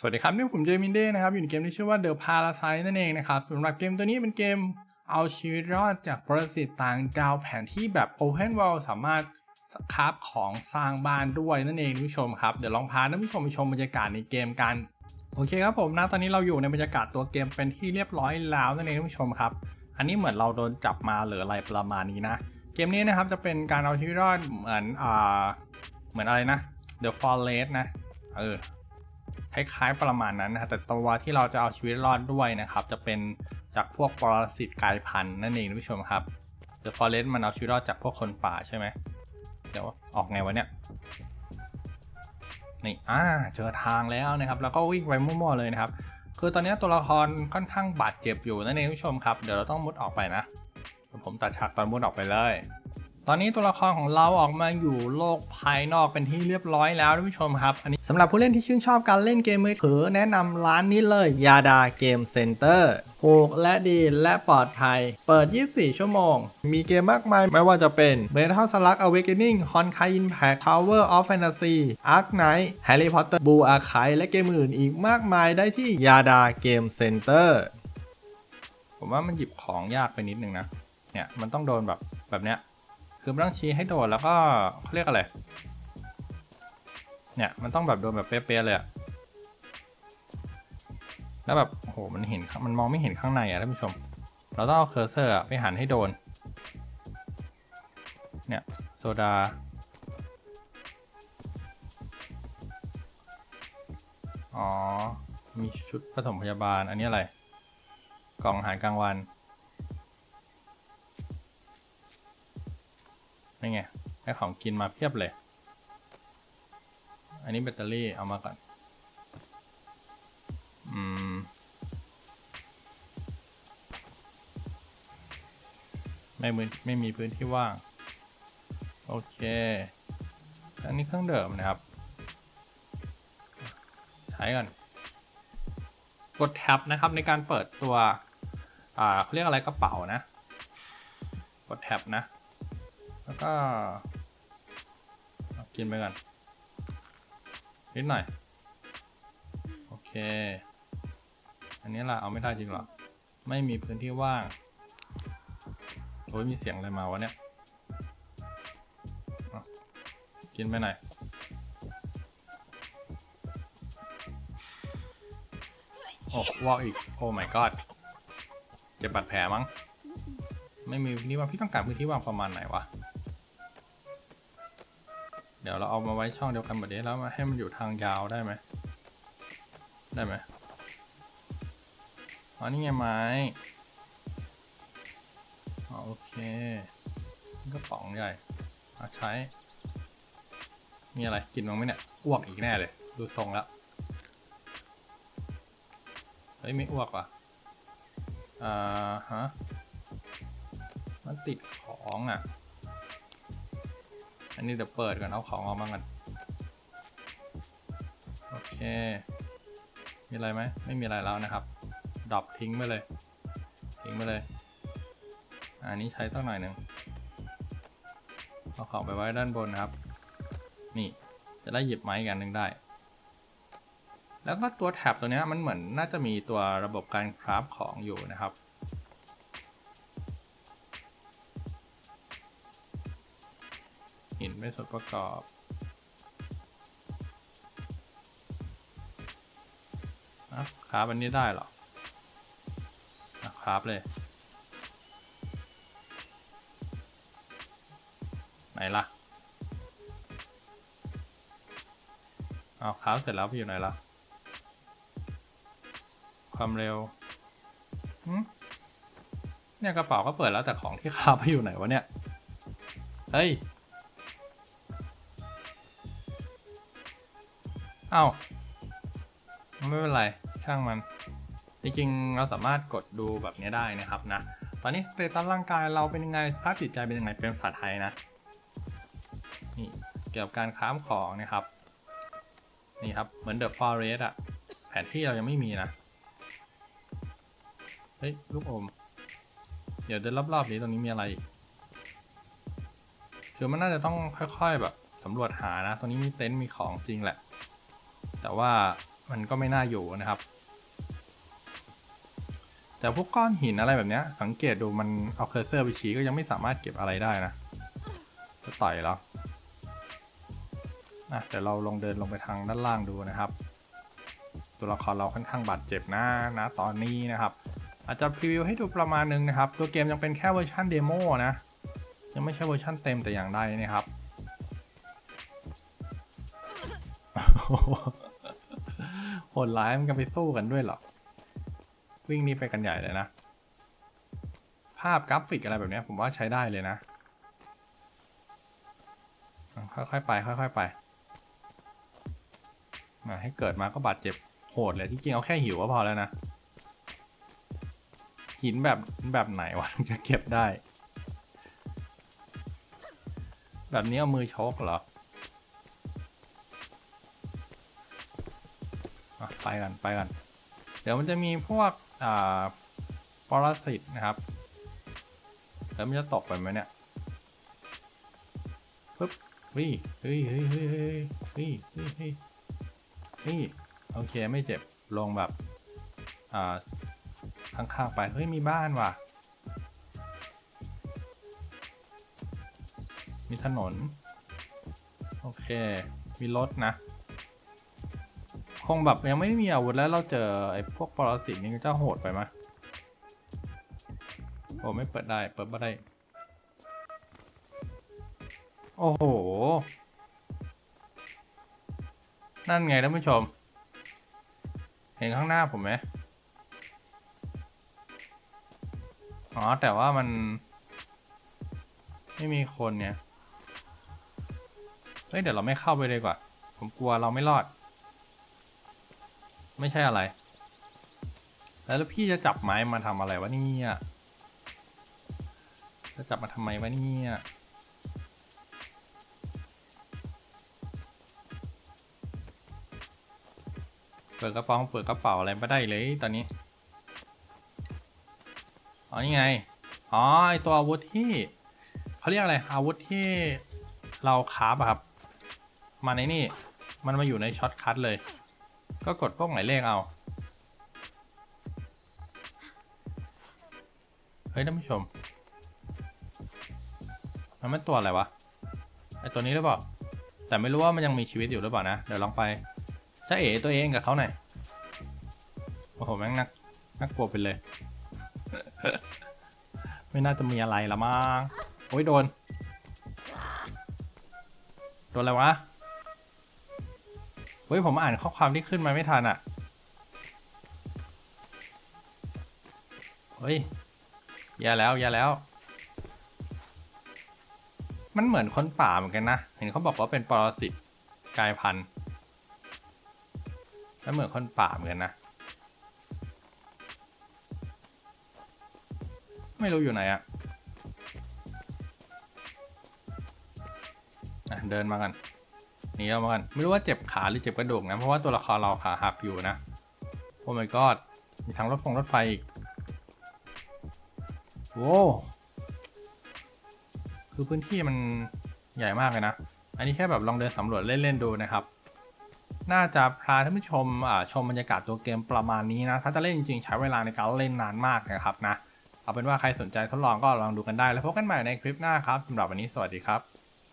สวัสดีครับ นี่ผมเจมินเด้นะครับ อยู่ในเกมที่ชื่อว่า The Parasite นั่นเองนะครับสำหรับเกมตัวนี้เป็นเกมเอาชีวิตรอดจากปรสิตต่างดาวแผนที่แบบ Open World สามารถคราฟของสร้างบ้านด้วยนั่นเองท่านผู้ชมครับ เดี๋ยวลองพาท่านผู้ชมไปชมบรรยากาศในเกมกัน โอเคครับผมนะตอนนี้เราอยู่ในบรรยากาศตัวเกมเป็นที่เรียบร้อยแล้วนั่นเองท่านผู้ชมครับ อันนี้เหมือนเราโดนจับมาหรืออะไรประมาณนี้นะ เกมนี้นะครับจะเป็นการเอาชีวิตรอดเหมือนอ่าเหมือนอะไรนะ The Forest นะเออ คล้ายๆประมาณนั้นนะครับแต่ตัวที่เราจะเอาชีวิตรอดด้วยนะครับ จะเป็นจากพวกปรสิตกายพันธุ์นั่นเองท่านผู้ชมครับ The Forest มันเอาชีวิตรอดจากพวกคนป่าใช่ไหมเดี๋ยวออกไงวะเนี่ยนี่อ่าเจอทางแล้วนะครับแล้วก็วิ่งไปมั่วๆเลยนะครับ คือตอนนี้ตัวละครค่อนข้างบาดเจ็บอยู่นั่นเองท่านผู้ชมครับ เดี๋ยวเราต้องมุดออกไปนะเดี๋ยวผมตัดฉากตอนมุดออกไปเลย ตอนนี้ตัวละครของเราออกมาอยู่โลกภายนอกเป็นที่เรียบร้อยแล้วท่านผู้ชมครับ อันนี้สำหรับผู้เล่นที่ชื่นชอบการเล่นเกมมือถือแนะนำร้านนี้เลยยาดาเกมเซ็นเตอร์ถูกและดีและปลอดภัย เปิด 24 ชั่วโมง มีเกมมากมาย ไม่ว่าจะเป็น Metal Slug Awakening Honkai Impact Tower of Fantasy Ark Knight Harry Potter Blue Archive และเกมอื่นอีกมากมายได้ที่ยาดาเกมเซ็นเตอร์ผมว่ามันหยิบของยากไปนิดนึงนะ เนี่ย มันต้องโดนแบบแบบเนี้ย คือมันต้องชี้ให้โดนแล้วก็เขาเรียกอะไร เนี่ยมันต้องแบบโดนแบบเป๊ะๆเลยอะแล้วแบบโอ้โหมันเห็นมันมองไม่เห็นข้างในอะท่านผู้ชม เราต้องเอาเคอร์เซอร์ไปหันให้โดน เนี่ยโซดาอ๋อ มีชุดผสมพยาบาล อันนี้อะไร กล่องอาหารกลางวัน นี่ไงได้ของกินมาเพียบเลย อันนี้แบตเตอรี่เอามาก่อน อืม ไม่มือไม่มีพื้นที่ว่าง โอเค อันนี้เครื่องเดิมนะครับ ใช้ก่อน กดแท็บนะครับในการเปิดตัว อ่าเขาเรียกอะไรกระเป๋านะ กดแท็บนะ แล้วก็กินไปก่อนนิดหน่อย โอเค อันนี้ล่ะเอาไม่ได้จริงเหรอ ไม่มีพื้นที่ว่าง โอ้ยมีเสียงอะไรมาวะเนี่ย กินไปหน่อยโอ้วอกอีก โอ้ my god เจ็บบาดแผลมั้ง ไม่มีพื้นที่ว่าง พี่ต้องการพื้นที่ว่างประมาณไหนวะ ดี๋ยวเราเอามาไว้ช่องเดียวกันแบบนี้แล้วมาให้มันอยู่ทางยาวได้ไหมได้ไหมอ๋อนี่ไงไม้อ๋อโอเคนี่ก็ป๋องใหญ่มาใช้ มีอะไรกินมั้งไหมเนี่ยอ้วกอีกแน่เลย ดูทรงแล้วเฮ้ยไม่อ้วกว่ะอ่าฮะมันติดของอะ อันนี้เดี๋ยวเปิดก่อนเอาของออกมากันโอเค มีอะไรไหมไม่มีอะไรแล้วนะครับดรอปทิ้งไปเลย ทิ้งไปเลย อันนี้ใช้ตั้งหน่อยหนึ่งเอาของไปไว้ด้านบนนะครับ นี่จะได้หยิบไม้กันหนึ่งได้ แล้วก็ตัวแท็บตัวนี้มันเหมือนน่าจะมีตัวระบบการคราฟของอยู่นะครับ หินไม่ส่วนประกอบนะคราฟอันนี้ได้หรอนะคราฟเลย ไหนล่ะเอาคราฟเสร็จแล้วไปอยู่ไหนล่ะ ความเร็วเนี่ยกระเป๋าก็เปิดแล้วแต่ของที่คราฟไปอยู่ไหนวะเนี่ย เฮ้ย อ้าไม่เป็นไร ช่างมัน จริงๆ เราสามารถกดดูแบบนี้ได้นะครับนะ ตอนนี้สเตตัสร่างกายเราเป็นยังไง สภาพจิตใจเป็นยังไง เป็นภาษาไทยนะ นี่เกี่ยวกับการค้ามของนะครับ นี่ครับ เหมือน The Forest อะแผนที่เรายังไม่มีนะ เฮ้ย ลูกอม เดี๋ยวเดินรอบๆนี้ตรงนี้มีอะไรอีกคือมันน่าจะต้องค่อยๆแบบสำรวจหานะ ตรงนี้มีเต็นท์มีของจริงแหละ แต่ว่ามันก็ไม่น่าอยู่นะครับ แต่พวกก้อนหินอะไรแบบนี้สังเกตดูมันเอาเคอร์เซอร์ไปชี้ก็ยังไม่สามารถเก็บอะไรได้นะจะต่อยแล้วนะเดี๋ยวเราลองเดินลงไปทางด้านล่างดูนะครับ ตัวละครเราค่อนข้างบาดเจ็บนะนะตอนนี้นะครับ อาจจะพรีวิวให้ดูประมาณนึงนะครับ ตัวเกมยังเป็นแค่เวอร์ชันเดโมนะยังไม่ใช่เวอร์ชันเต็มแต่อย่างใดนะครับ ดร้ายมันกันไปสู้กันด้วยหรอ วิ่งนี่ไปกันใหญ่เลยนะ ภาพกราฟิกอะไรแบบเนี้ยผมว่าใช้ได้เลยนะ ค่อยๆไป ค่อยๆไปอะให้เกิดมาก็บาดเจ็บโหดเลยที่จริงเอาแค่หิวก็พอแล้วนะ หินแบบแบบไหนวะจะเก็บได้ แบบนี้เอามือชกเหรอ ไปกันไปกัน เดี๋ยวมันจะมีพวกอ่าปรสิตนะครับ แล้วมันจะตกไปไหมเนี่ยปึ๊บเฮ้ยเฮ้ยเฮ้ยเฮ้ยเฮ้ยเฮ้ยเฮ้ยเฮ้ยเฮ้ยโอเคไม่เจ็บลงแบบอ่าข้างๆไปเฮ้ยมีบ้านว่ะ มีถนน โอเค มีรถนะ คงแบบยังไม่มีอาวุธแล้วเราเจอไอ้พวกปรสิตนี่ก็จะโหดไปไหมโอ้ไม่เปิดได้เปิดไม่ได้ โอ้โห นั่นไงท่านผู้ชม เห็นข้างหน้าผมไหมอ๋อ แต่ว่ามัน ไม่มีคนเนี่ย เฮ้ย เดี๋ยวเราไม่เข้าไปเลยกว่า ผมกลัวเราไม่รอด ไม่ใช่อะไร แล้วพี่จะจับไม้มาทำอะไรวะเนี่ย จะจับมาทำไมวะเนี่ย เปิดกระเป๋าเปิดกระเป๋าอะไรไม่ได้เลยตอนนี้ อ๋อนี่ไง อ๋อไอตัวอาวุธที่เขาเรียกอะไร อาวุธที่เราคราฟอะครับ มาในนี่ มันมาอยู่ในช็อตคัทเลย ก็กดพวกหมายเลขเอา เฮ้ยท่านผู้ชม มันเป็นตัวอะไรวะ ไอตัวนี้หรือเปล่า แต่ไม่รู้ว่ามันยังมีชีวิตอยู่หรือเปล่านะ เดี๋ยวลองไปจะเอ๋ตัวเองกับเขาหน่อย โอ้โห แม่งนักนักกลัวไปเลย ไม่น่าจะมีอะไรละมั้งโอ้ยโดน โดนอะไรวะ เฮ้ยผมอ่านข้อความที่ขึ้นมาไม่ทันอะ่ะ เฮ้ยแย่แล้วแย่แล้ว มันเหมือนคนป่าเหมือนกันนะ เห็นเขาบอกว่าเป็นปรสิตกลายพันธุ์แล้วเหมือนคนป่าเหมือนกันนะ ไม่รู้อยู่ไหนอะ่ะเดินมากัน หนีออกมากันไม่รู้ว่าเจ็บขาหรือเจ็บกระดูกนะ เพราะว่าตัวละครเราขาหักอยู่นะ โอ้ my god มีทั้งรถฟงรถไฟอีกโว้คือพื้นที่มันใหญ่มากเลยนะ อันนี้แค่แบบลองเดินสำรวจเล่น ๆ ดูนะครับ น่าจะพาท่านผู้ชมชมบรรยากาศตัวเกมประมาณนี้นะ ถ้าจะเล่นจริงๆ ใช้เวลาในการเล่นนานมากนะครับนะ เอาเป็นว่าใครสนใจทดลองก็ลองดูกันได้ แล้วพบกันใหม่ในคลิปหน้าครับสำหรับวันนี้สวัสดีครับ